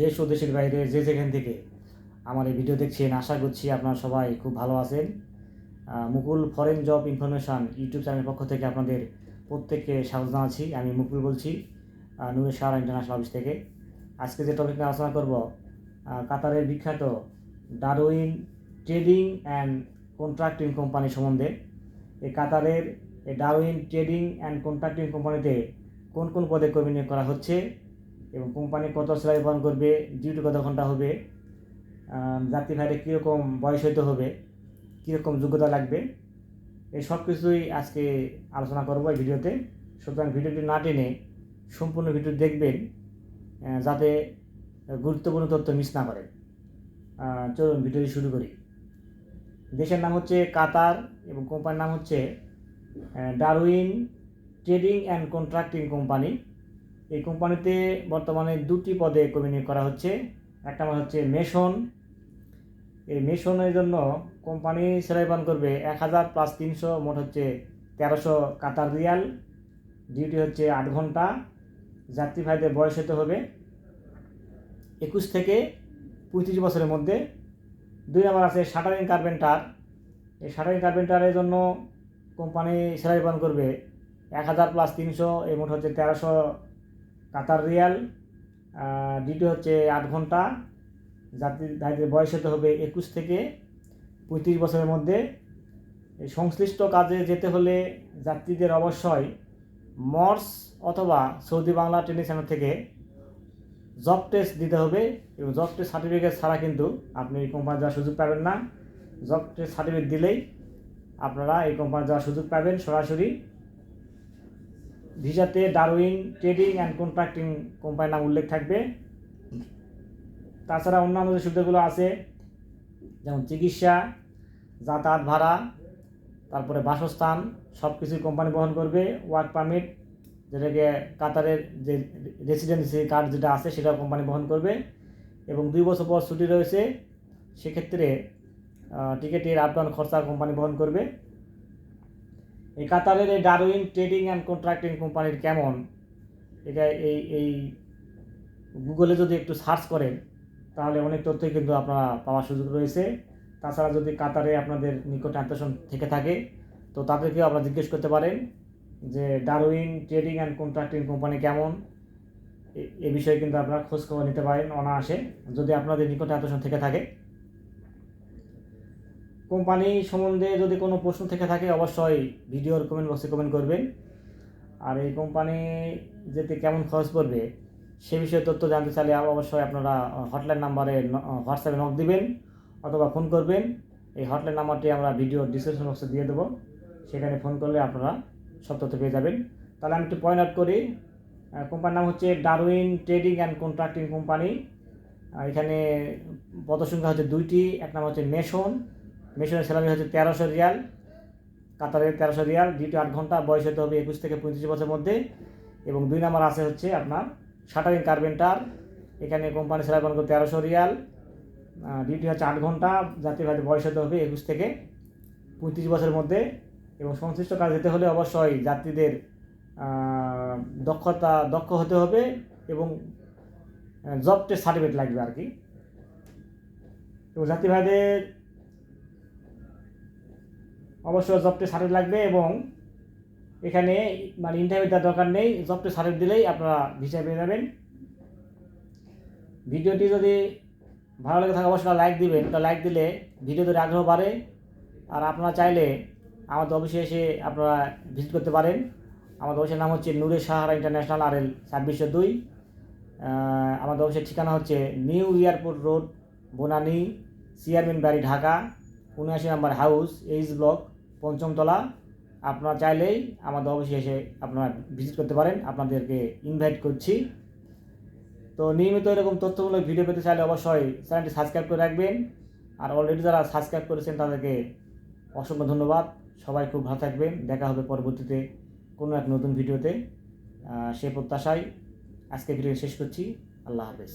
দেশ ও দেশের বাইরে যে যেখান থেকে আমার এই ভিডিও দেখছেন, আশা করছি আপনারা সবাই খুব ভালো আছেন। Mukul foreign job information YouTube চ্যানেলের পক্ষ থেকে আপনাদের প্রত্যেককে স্বাগত জানাচ্ছি। আমি মুকুল বলছি নূরে সারা ইন্টারন্যাশনাল অফিস থেকে। আজকে যে টপিক নিয়ে আলোচনা করব কাতারের বিখ্যাত Darwin trading and contracting company সম্বন্ধে। এই কাতারের এই ডারউইন ট্রেডিং অ্যান্ড কন্ট্রাক্টিং কোম্পানিতে কোন কোন পদে কর্মী নিয়োগ করা হচ্ছে? এবং কোম্পানি কত স্যালারি প্রদান করবে ডিউটি কত ঘণ্টা হবে যাত্রী ভাইরে কীরকম বয়স হইতে হবে, কীরকম যোগ্যতা লাগবে, এই সব কিছুই আজকে আলোচনা করব এই ভিডিওতে। সুতরাং ভিডিওটি না টেনে সম্পূর্ণ ভিডিও দেখবেন যাতে গুরুত্বপূর্ণ তথ্য মিস না করেন চলুন ভিডিওটি শুরু করি। দেশের নাম হচ্ছে কাতার এবং কোম্পানির নাম হচ্ছে Darwin trading and contracting company. এই কোম্পানিতে বর্তমানে দুটি পদে কর্মী নিয়োগ করা হচ্ছে। একটা নাম হচ্ছে মেশন। এই মেশনের জন্য কোম্পানি স্যালারি পান করবে এক হাজার প্লাস তিনশো, মোট হচ্ছে তেরোশো কাতার রিয়াল। ডিউটি হচ্ছে আট ঘণ্টা। যাত্রী ভাইদের বয়স হতে হবে একুশ থেকে পঁয়ত্রিশ বছরের মধ্যে। দুই নম্বর আছে শাটারিং কার্পেন্টার। এই শাটারিং কার্পেন্টারের জন্য কোম্পানি স্যালারি পান করবে এক হাজার প্লাস তিনশো এই মোট হচ্ছে তেরোশো কাতার রিয়াল ডিউটি হচ্ছে আট ঘণ্টা। যাত্রী ভাইদের বয়স হতে হবে একুশ থেকে পঁয়ত্রিশ বছরের মধ্যে। সংশ্লিষ্ট কাজে যেতে হলে যাত্রীদের অবশ্যই মর্স অথবা সৌদি বাংলা ট্রেনিং সেন্টার থেকে জব টেস্ট দিতে হবে এবং জব টেস্ট সার্টিফিকেট ছাড়া কিন্তু আপনি এই কোম্পানি যাওয়ার সুযোগ পাবেন না। জব টেস্ট সার্টিফিকেট দিলেই আপনারা এই কোম্পানি যাওয়ার সুযোগ পাবেন সরাসরি। ভিসাতে ডারউইন, ট্রেডিং অ্যান্ড কন্ট্রাক্টিং কোম্পানির নাম উল্লেখ থাকবে। তাছাড়া অন্যান্য যে সুবিধাগুলো আছে, যেমন চিকিৎসা, যাতায়াত ভাড়া, তারপরে বাসস্থান সব কিছুই কোম্পানি বহন করবে। ওয়ার্ক পারমিট, যেটাকে কাতারের যে রেসিডেন্সি কার্ড যেটা আছে সেটা কোম্পানি বহন করবে। এবং দুই বছর পর ছুটি রয়েছে, সেক্ষেত্রে টিকিটের আপ ডাউন খরচা কোম্পানি বহন করবে। এই কাতারের এই ডারউইন ট্রেডিং অ্যান্ড কন্ট্রাক্টিং কোম্পানির কেমন? এটা এই এই গুগলে যদি একটু সার্চ করেন, তাহলে অনেক তথ্যই কিন্তু আপনারা পাওয়ার সুযোগ রয়েছে। তাছাড়া যদি কাতারে আপনাদের নিকট আত্মীয় থেকে থাকে, তো তাদেরকেও আপনারা জিজ্ঞেস করতে পারেন যে Darwin trading and contracting company কেমন? এ- বিষয়ে কিন্তু আপনারা খোঁজখবর নিতে পারেন অনায়াসে। যদি আপনাদের নিকট আত্মীয় থেকে থাকে কোম্পানি সম্বন্ধে যদি কোনো প্রশ্ন থেকে থাকে, অবশ্যই ভিডিওর কমেন্ট বক্সে কমেন্ট করবেন। আর এই কোম্পানি যেতে কেমন খরচ পড়বে, সে বিষয়ে তথ্য জানতে চাইলে অবশ্যই আপনারা হটলাইন নাম্বারে হোয়াটসঅ্যাপে নক দিবেন অথবা ফোন করবেন। এই হটলাইন নাম্বারটি আমরা ভিডিও ডিসক্রিপশন বক্সে দিয়ে দেবো। সেখানে ফোন করলে আপনারা সব তথ্য পেয়ে যাবেন। তাহলে আমি একটু পয়েন্ট আউট করি। কোম্পানির নাম হচ্ছে Darwin trading and contracting company এখানে পদসংখ্যা হচ্ছে দুইটি, এক নাম হচ্ছে মেশন মেশনের স্যালারি হচ্ছে তেরোশো রিয়াল, কাতারের তেরোশো রিয়াল ডিউটি আট ঘণ্টা, বয়স হতে হবে একুশ থেকে পঁয়ত্রিশ বছরের মধ্যে। এবং দুই নাম্বার আছে হচ্ছে আপনার শাটারিং কার্পেন্টার, এখানে কোম্পানি স্যালারি পান তেরোশো রিয়াল। ডিউটি হচ্ছে আট ঘণ্টা ভাইদের বয়স হতে হবে একুশ থেকে পঁয়ত্রিশ বছরের মধ্যে। এবং সংশ্লিষ্ট কাজ যেতে হলে অবশ্যই যাত্রীদের দক্ষতা, দক্ষ হতে হবে এবং জব টেস্ট সার্টিফিকেট লাগবে আর কি। এবং যাত্রী ভাইদের অবশ্যই জব টেস্ট সার্টিফিকেট লাগবে এবং এখানে মানে ইন্টারভিউ দেওয়ার দরকার নেই। জব টেস্ট সার্টিফিকেট দিলেই আপনারা ভিসা পেয়ে যাবেন। ভিডিওটি যদি ভালো লেগে থাকে, অবশ্যই লাইক দিবেন। তো লাইক দিলে ভিডিও ধরে আগ্রহ বাড়ে। আর আপনারা চাইলে আমাদের অফিসে এসে আপনারা ভিজিট করতে পারেন। আমাদের অফিসের নাম হচ্ছে নূরে সাহারা ইন্টারন্যাশনাল আর এল ছাব্বিশশো দুই। আমাদের অফিসের ঠিকানা হচ্ছে new airport road, Banani, chairman বাড়ি ঢাকা, উনআশি নম্বর হাউস, এইচ ব্লক পঞ্চমতলা, আপনারা চাইলেই আমাদের অফিসে এসে আপনারা ভিজিট করতে পারেন, আপনাদেরকে ইনভাইট করছি। তো নিয়মিত এরকম তথ্যমূলক ভিডিও পেতে চাইলে অবশ্যই চ্যানেলটি সাবস্ক্রাইব করে রাখবেন। আর অলরেডি যারা সাবস্ক্রাইব করেছেন, তাদেরকে অসংখ্য ধন্যবাদ। সবাই খুব ভালো থাকবেন। দেখা হবে পরবর্তীতে কোনো এক নতুন ভিডিওতে সে প্রত্যাশায় আজকে ভিডিও শেষ করছি। আল্লাহ হাফেজ।